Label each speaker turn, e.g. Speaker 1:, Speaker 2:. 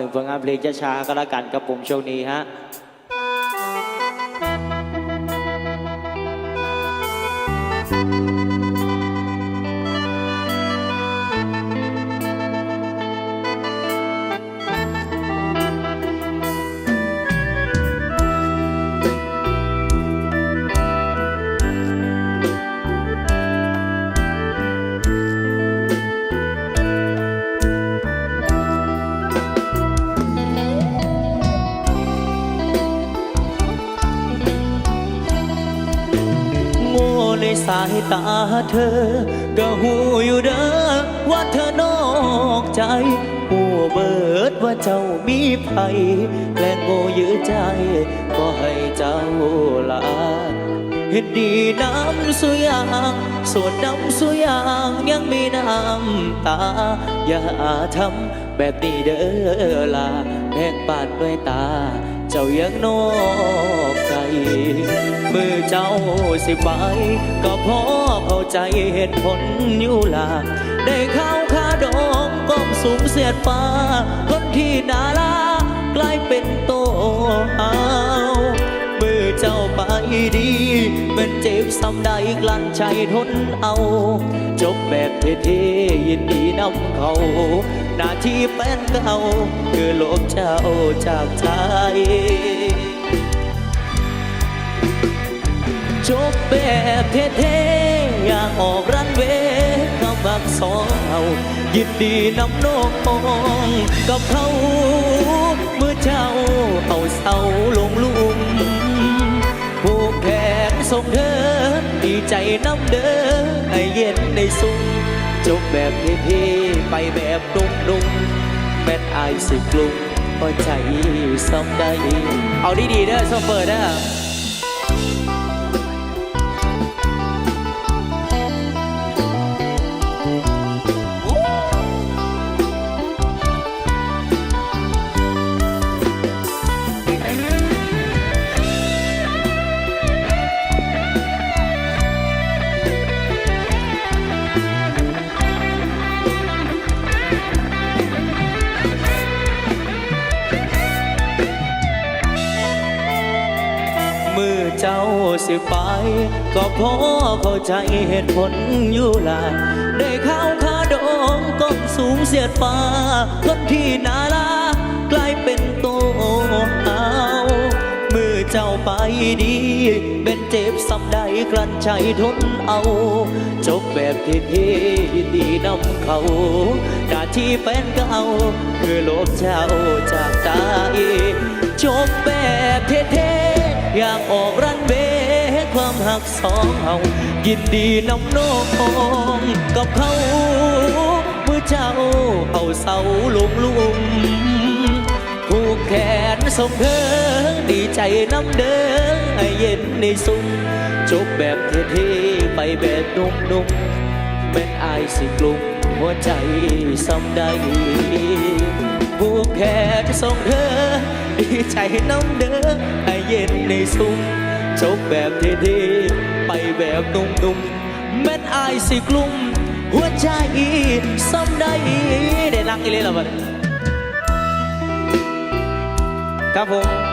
Speaker 1: หนึ่งผลงานเพลงช้าๆก็แล้วกันกับผมช่วงนี้ฮะโสายตาเธอ ก็หูอยู่เด้อว่าเธอนอกใจหัวเบิดว่าเจ้ามีภัยและโง่ยื้อใจก็ให้เจ้าลาเห็นดีน้ำสุยางส่วนน้ำสุยางยังมีน้ำตา อย่าทำแบบนี้เด้อลา แบ่งปาดด้วยตา เจ้ายังนอกใจมือเจ้าสิไป ก็เพราะเข้าใจเหตุผลอยู่ละได้เข้าคาดองก้มสูงเสียดฟ้า ซ้ำใดกลั้นใจทนเอา จบแบบเท่ๆยินดีนำเขา หน้าที่แฟนเก่าคือโลกเจ้าจากใจจบแบบเท่ๆอยากออกรันเวกับบักสองเอายินดีนำน้องกับเขา ส่งเธอดีใจน้ำเด้อให้เย็นในสุขจบแบบเท่ๆไปแบบนุ่มๆแม่นอายสิกลุ่มพอใจซ้ำได้ เอาดีๆเด้อโซเฟอร์เด้อ เจ้าสิไป ก็พราะเข้าใจเหตุผลอยู่ล่ะได้ข้าวคาดองก้มสูงเสียดฟ้าคนที่นารักลายเป็นโตเอามือเจ้าไปดี เป็นเจ็บซ้ำใดกลั้นใจทนเอา จบแบบเท่ๆยินดีนำเขาหน้าที่แฟนเก่าคือโลกเจ้าจากตาย หักสองเฮายินดีน้ำน้องกับเขาเมื่อเจ้าเอาเสาลงลุ่มผูกแขนส่งเธอดีใจน้ำเด้อให้เย็นในสุขจบแบบเท่ๆไปแบบนุ่มๆแม่นอายสิกลุ่มหัวใจซ้ำได้ผูกแขนส่งเธอดีใจน้ำเด้อให้เย็นในสุขจบแบบเท่ๆ ไปแบบนุ่มๆแม่นอายสิกลุ่มหัวใจซ้ำได้ได้รักอีเลยเหรอบัดครับผม